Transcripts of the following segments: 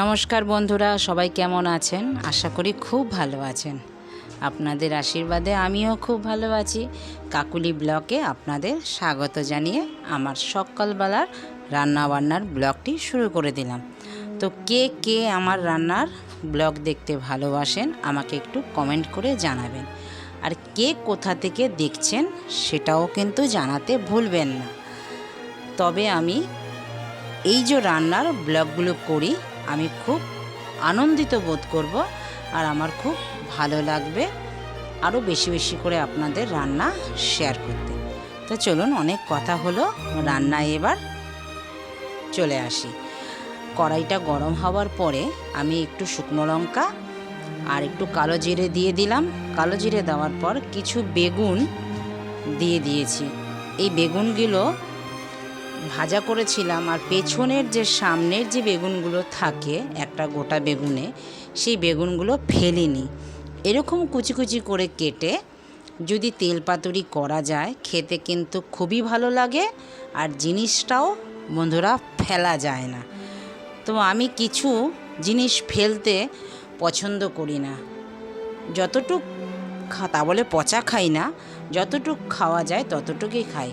নমস্কার বন্ধুরা, সবাই কেমন আছেন? আশা করি খুব ভালো আছেন। আপনাদের আশীর্বাদে আমিও খুব ভালো আছি। কাকুলি ব্লকে আপনাদের স্বাগত জানিয়ে আমার সকালবেলার রান্নাবান্নার ব্লগটি শুরু করে দিলাম। তো কে কে আমার রান্নার ব্লগ দেখতে ভালোবাসেন, আমাকে একটু কমেন্ট করে জানাবেন। আর কে কোথা থেকে দেখছেন, সেটাও কিন্তু জানাতে ভুলবেন না। তবে আমি এই যে রান্নার ব্লগগুলো করি আমি খুব আনন্দিত বোধ করব আর আমার খুব ভালো লাগবে আরও বেশি বেশি করে আপনাদের রান্না শেয়ার করতে। তো চলুন অনেক কথা হলো, রান্নায় এবার চলে আসি। কড়াইটা গরম হওয়ার পরে আমি একটু শুকনো লঙ্কা আর একটু কালো জিরে দিয়ে দিলাম। কালো জিরে দেওয়ার পর কিছু বেগুন দিয়ে দিয়েছি। এই বেগুনগুলো ভাজা করেছিলাম আর পেছনের যে সামনের যে বেগুনগুলো থাকে, একটা গোটা বেগুনে, সেই বেগুনগুলো ফেলিনি। এরকম কুচি কুচি করে কেটে যদি তেল পাতুরি করা যায়, খেতে কিন্তু খুবই ভালো লাগে আর জিনিসটাও বন্ধুরা ফেলা যায় না। তো আমি কিছু জিনিস ফেলতে পছন্দ করি না। যতটুক খা, তা বলে পচা খাই না, যতটুক খাওয়া যায় ততটুকুই খাই।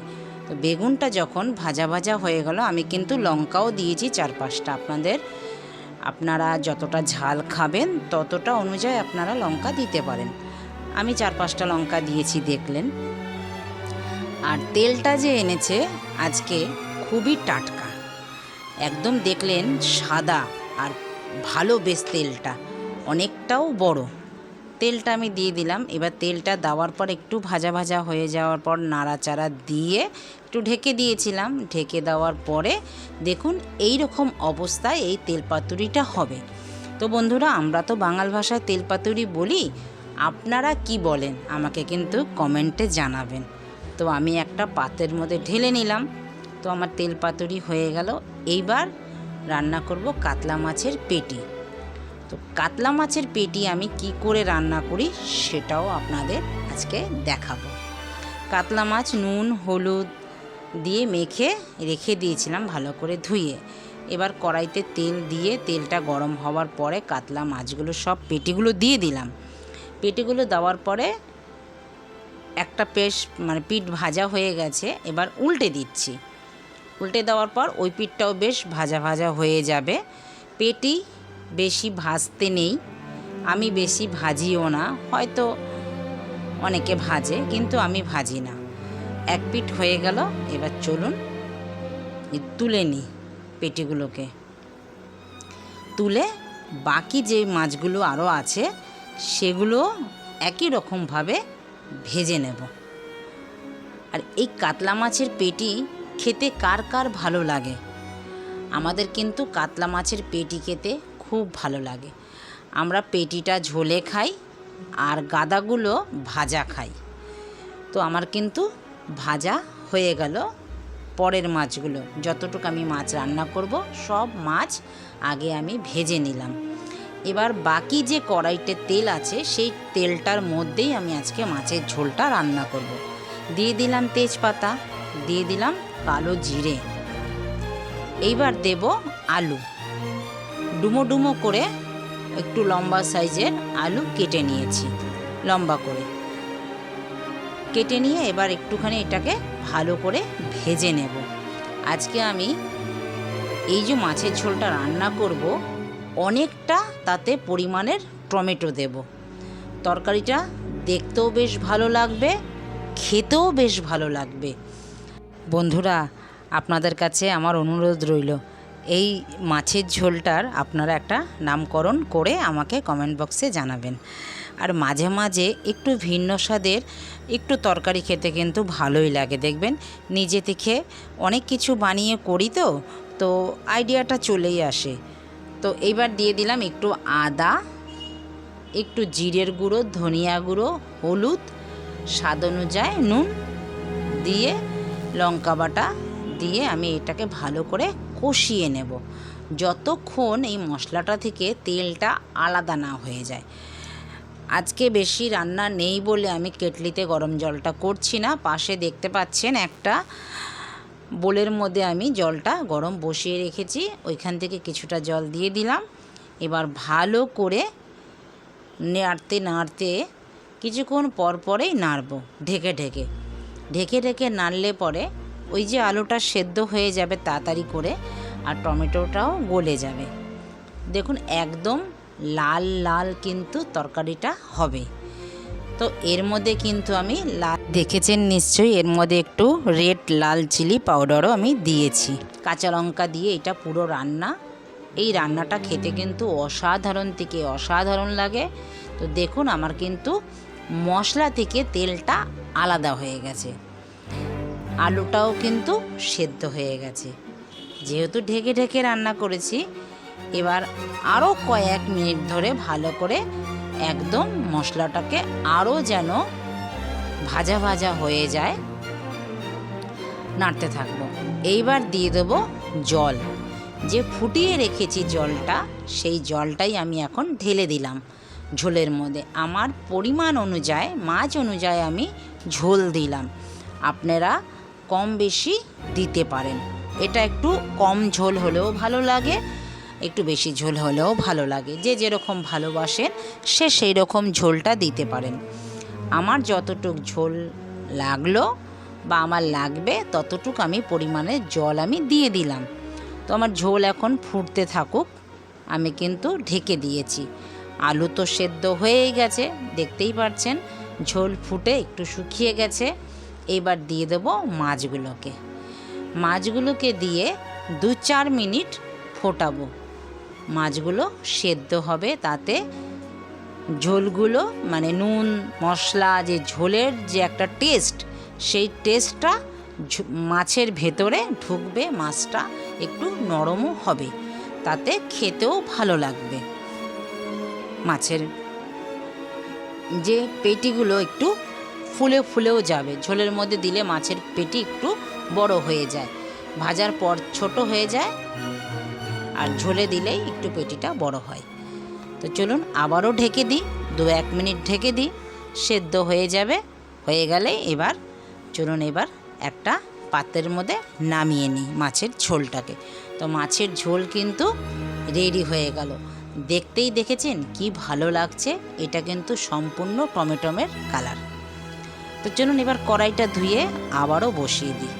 তো বেগুনটা যখন ভাজা ভাজা হয়ে গেল, আমি কিন্তু লঙ্কাও দিয়েছি চার পাঁচটা আপনাদের, আপনারা যতটা ঝাল খাবেন, ততটা অনুযায়ী আপনারা লঙ্কা দিতে পারেন। আমি চার পাঁচটা লঙ্কা দিয়েছি, দেখলেন। আর তেলটা যে এনেছে, আজকে খুবই টাটকা। একদম দেখলেন সাদা আর ভালো বেশ তেলটা, অনেকটাও বড়। তেলটা আমি দিয়ে দিলাম। এবার তেলটা দেওয়ার পর একটু ভাজা ভাজা হয়ে যাওয়ার পর নাড়াচাড়া দিয়ে একটু ঢেকে দিয়েছিলাম। ঢেকে দেওয়ার পরে দেখুন এই রকম অবস্থায় এই তেলপাতুরিটা হবে। তো বন্ধুরা, আমরা তো বাঙাল ভাষায় তেল পাতুরি বলি। আপনারা কি বলেন? আমাকে কিন্তু কমেন্টে জানাবেন। তো আমি একটা পাতের মধ্যে ঢেলে নিলাম। তো আমার তেলপাতুরি হয়ে গেল। এইবার রান্না করব কাতলা মাছের পেটি। তো কাতলা মাছের পেটি আমি কি করে রান্না করি সেটাও আপনাদের আজকে দেখাবো। কাতলা মাছ নুন, হলুদ দিয়ে মেখে রেখে দিয়েছিলাম ভালো করে ধুয়ে। এবার কড়াইতে তেল দিয়ে তেলটা গরম হওয়ার পরে কাতলা মাছগুলো সব পেটিগুলো দিয়ে দিলাম। পেটিগুলো দেওয়ার পরে একটা পেশ মানে পিঠ ভাজা হয়ে গেছে, এবার উল্টে দিচ্ছি। উল্টে দেওয়ার পর ওই পিঠটাও বেশ ভাজা ভাজা হয়ে যাবে। পেটি বেশি ভাজতে নেই। আমি বেশি ভাজিও না। হয়তো অনেকে ভাজে, কিন্তু আমি ভাজি না। এক পিঠ হয়ে গেল, এবার চলুন তুলে নিই পেটিগুলোকে। তুলে বাকি যে মাছগুলো আরও আছে, সেগুলো একই রকমভাবে ভেজে নেব। আর এই কাতলা মাছের পেটি খেতে কার কার ভালো লাগে? আমাদের কিন্তু কাতলা মাছের পেটি খেতে খুব ভালো লাগে। আমরা পেটিটা ঝোলে খাই আর গাদাগুলো ভাজা খাই। তো আমার কিন্তু ভাজা হয়ে গেল পরের মাছগুলো। যতটুকু আমি মাছ রান্না করব, সব মাছ আগে আমি ভেজে নিলাম। এবার বাকি যে কড়াইতে তেল আছে, সেই তেলটার মধ্যেই আমি আজকে মাছের ঝোলটা রান্না করব। দিয়ে দিলাম তেজপাতা, দিয়ে দিলাম কালো জিরে। এইবার দেব আলু। ডুমো ডুমো করে একটু লম্বা সাইজের আলু কেটে নিয়েছি, লম্বা করে। কেটে নিয়ে এবার একটুখানি এটাকে ভালো করে ভেজে নেব। আজকে আমি এই যে মাছের ঝোলটা রান্না করব, অনেকটা তাতে পরিমাণের টমেটো দেব। তরকারিটা দেখতেও বেশ ভালো লাগবে, খেতেও বেশ ভালো লাগবে। বন্ধুরা, আপনাদের কাছে আমার অনুরোধ রইল এই মাছের ঝোলটার আপনারা একটা নামকরণ করে আমাকে কমেন্ট বক্সে জানাবেন। আর মাঝে মাঝে একটু ভিন্ন স্বাদের একটু তরকারি খেতে কিন্তু ভালোই লাগে, দেখবেন? নিজে থেকে অনেক কিছু বানিয়ে করি তো তো আইডিয়াটা চলেই আসে। তো এইবার দিয়ে দিলাম একটু আদা, একটু জিরের গুঁড়ো, ধনিয়া গুঁড়ো, হলুদ, স্বাদ অনুযায়ী নুন দিয়ে লঙ্কা বাটা দিয়ে আমি এটাকে ভালো করে কষিয়ে নেব। যতক্ষণ এই মশলাটা থেকে তেলটা আলাদা না হয়ে যায়। আজকে বেশি রান্না নেই বলে আমি কেটলিতে গরম জলটা করছি না। পাশে দেখতে পাচ্ছেন একটা বোলের মধ্যে আমি জলটা গরম বসিয়ে রেখেছি। ওইখান থেকে কিছুটা জল দিয়ে দিলাম। এবার ভালো করে নাড়তে নাড়তে কিছুক্ষণ পর পরেই নাড়বো ঢেকে ঢেকে। ঢেকে ঢেকে নাড়লে পরে ওই যে আলুটা সেদ্ধ হয়ে যাবে তাড়াতাড়ি করে আর টমেটোটাও গলে যাবে। দেখুন, একদম লাল লাল কিন্তু তরকারিটা হবে। তো এর মধ্যে কিন্তু আমি লাল দেখেছেন নিশ্চয়ই, এর মধ্যে একটু রেড লাল চিলি পাউডারও আমি দিয়েছি। কাঁচা লঙ্কা দিয়ে এটা পুরো রান্না। এই রান্নাটা খেতে কিন্তু অসাধারণ, থেকে অসাধারণ লাগে। তো দেখুন, আমার কিন্তু মশলা থেকে তেলটা আলাদা হয়ে গেছে। আলুটাও কিন্তু সেদ্ধ হয়ে গেছে। যেহেতু ঢেকে ঢেকে রান্না করেছি, এবার আরও কয়েক মিনিট ধরে ভালো করে একদম মশলাটাকে আরও যেন ভাজা ভাজা হয়ে যায়, নাড়তে থাকব। এইবার দিয়ে দেবো জল। যে ফুটিয়ে রেখেছি জলটা, সেই জলটাই আমি এখন ঢেলে দিলাম ঝোলের মধ্যে। আমার পরিমাণ অনুযায়ী, মাছ অনুযায়ী আমি ঝোল দিলাম। আপনারা কম বেশি দিতে পারেন। এটা একটু কম ঝোল হলেও ভালো লাগে, একটু বেশি ঝোল হলেও ভালো লাগে। যে যেরকম ভালোবাসেন, সে সেই রকম ঝোলটা দিতে পারেন। আমার যতটুক ঝোল লাগল বা আমার লাগবে, ততটুক আমি পরিমাণে জল আমি দিয়ে দিলাম। তো আমার ঝোল এখন ফুটতে থাকুক, আমি কিন্তু ঢেকে দিয়েছি। আলু তো সেদ্ধ হয়েই গেছে, দেখতেই পাচ্ছেন ঝোল ফুটে একটু শুকিয়ে গেছে। এবার দিয়ে দেবো মাছগুলোকে। মাছগুলোকে দিয়ে দু চার মিনিট ফোটাবো। মাছগুলো সেদ্ধ হবে তাতে ঝোলগুলো মানে নুন, মশলা, যে ঝোলের যে একটা টেস্ট, সেই টেস্টটা মাছের ভেতরে ঢুকবে, মাছটা একটু নরমও হবে, তাতে খেতেও ভালো লাগবে। মাছের যে পেটিগুলো একটু ফুলে ফুলেও যাবে। ঝোলের মধ্যে দিলে মাছের পেটি একটু বড় হয়ে যায়। ভাজার পর ছোট হয়ে যায় আর ঝোলে দিলেই একটু পেটিটা বড় হয়। তো চলুন আবারও ঢেকে দিই। দু এক মিনিট ঢেকে দিই। সেদ্ধ হয়ে যাবে। হয়ে গেলে এবার চলুন এবার একটা পাত্রের মধ্যে নামিয়ে নিই মাছের ঝোলটাকে। তো মাছের ঝোল কিন্তু রেডি হয়ে গেল। দেখতেই দেখেছেন কি ভালো লাগছে? এটা কিন্তু সম্পূর্ণ টমেটোমের কালার। তো চলুন এবার কড়াইটা ধুয়ে আবারও বসিয়ে দিই।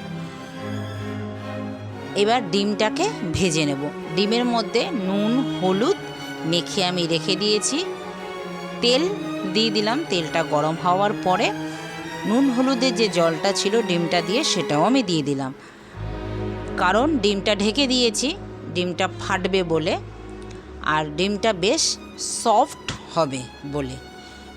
এবার ডিমটাকে ভেজে নেব। ডিমের মধ্যে নুন, হলুদ মেখে আমি রেখে দিয়েছি। তেল দিয়ে দিলাম, তেলটা গরম হওয়ার পরে নুন, হলুদের যে জলটা ছিল ডিমটা দিয়ে সেটাও আমি দিয়ে দিলাম। কারণ ডিমটা ঢেকে দিয়েছি, ডিমটা ফাটবে বলে, আর ডিমটা বেশ সফট হবে বলে।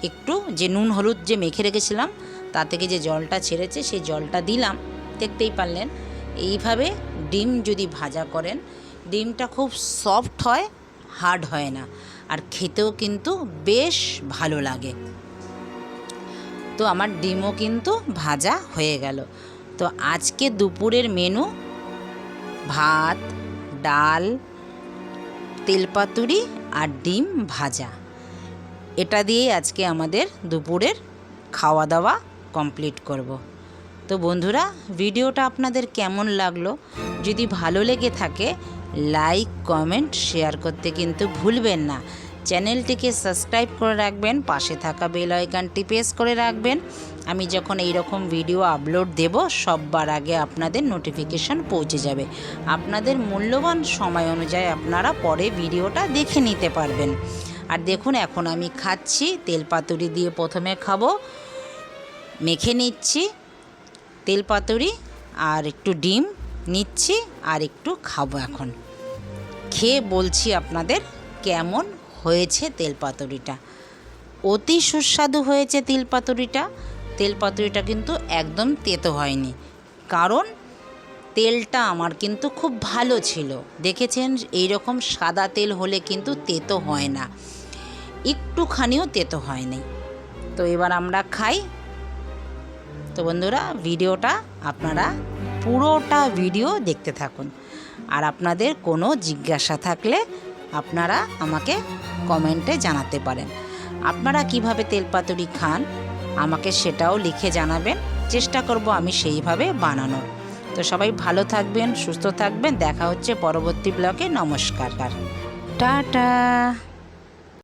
একটু যে নুন, হলুদ যে মেখে রেখেছিলাম তা থেকে যে জলটা ছেড়েছে সেই জলটা দিলাম। দেখতেই পারলেন, এইভাবে ডিম যদি ভাজা করেন, ডিমটা খুব সফট হয়, হার্ড হয় না, আর খেতেও কিন্তু বেশ ভালো লাগে। তো আমার ডিমও কিন্তু ভাজা হয়ে গেল। তো আজকে দুপুরের মেনু, ভাত, ডাল তেলপাতুরি আর ডিম ভাজা। এটা দিয়েই আজকে আমাদের দুপুরের খাওয়া দাওয়া কমপ্লিট করব। তো বন্ধুরা, ভিডিওটা আপনাদের কেমন লাগল? যদি ভালো লেগে থাকে লাইক কমেন্ট শেয়ার করতে কিন্তু ভুলবেন না। চ্যানেলটিকে সাবস্ক্রাইব করে রাখবেন, পাশে থাকা বেল আইকনটি প্রেস করে রাখবেন। আমি যখন এই রকম ভিডিও আপলোড দেব, সববার আগে আপনাদের নোটিফিকেশান পৌঁছে যাবে। আপনাদের মূল্যবান সময় অনুযায়ী আপনারা পরে ভিডিওটা দেখে নিতে পারবেন। আর দেখুন, এখন আমি খাচ্ছি, তেল পাতুরি দিয়ে প্রথমে খাব। মেখে নিচ্ছি, তেল পাতুরি আর একটু ডিম নিচ্ছি আর একটু খাব এখন। খেয়ে বলছি আপনাদের কেমন হয়েছে তেল পাতুরিটা। অতি সুস্বাদু হয়েছে তেল পাতুরিটা। তেল পাতুরিটা কিন্তু একদম তেতো হয়নি। কারণ তেলটা আমার কিন্তু খুব ভালো ছিল। দেখেছেন এই রকম সাদা তেল হলে কিন্তু তেতো হয় না। একটুখানিও তেতো হয়নি। তো এবার আমরা খাই। তো বন্ধুরা, ভিডিওটা আপনারা পুরোটা ভিডিও দেখতে থাকুন। আর আপনাদের কোনো জিজ্ঞাসা থাকলে আপনারা আমাকে কমেন্টে জানাতে পারেন। আপনারা কীভাবে তেলপাতুরি খান, আমাকে সেটাও লিখে জানাবেন। চেষ্টা করব আমি সেইভাবে বানানোর। তো সবাই ভালো থাকবেন, সুস্থ থাকবেন। দেখা হচ্ছে পরবর্তী ব্লগে। নমস্কার। টাটা।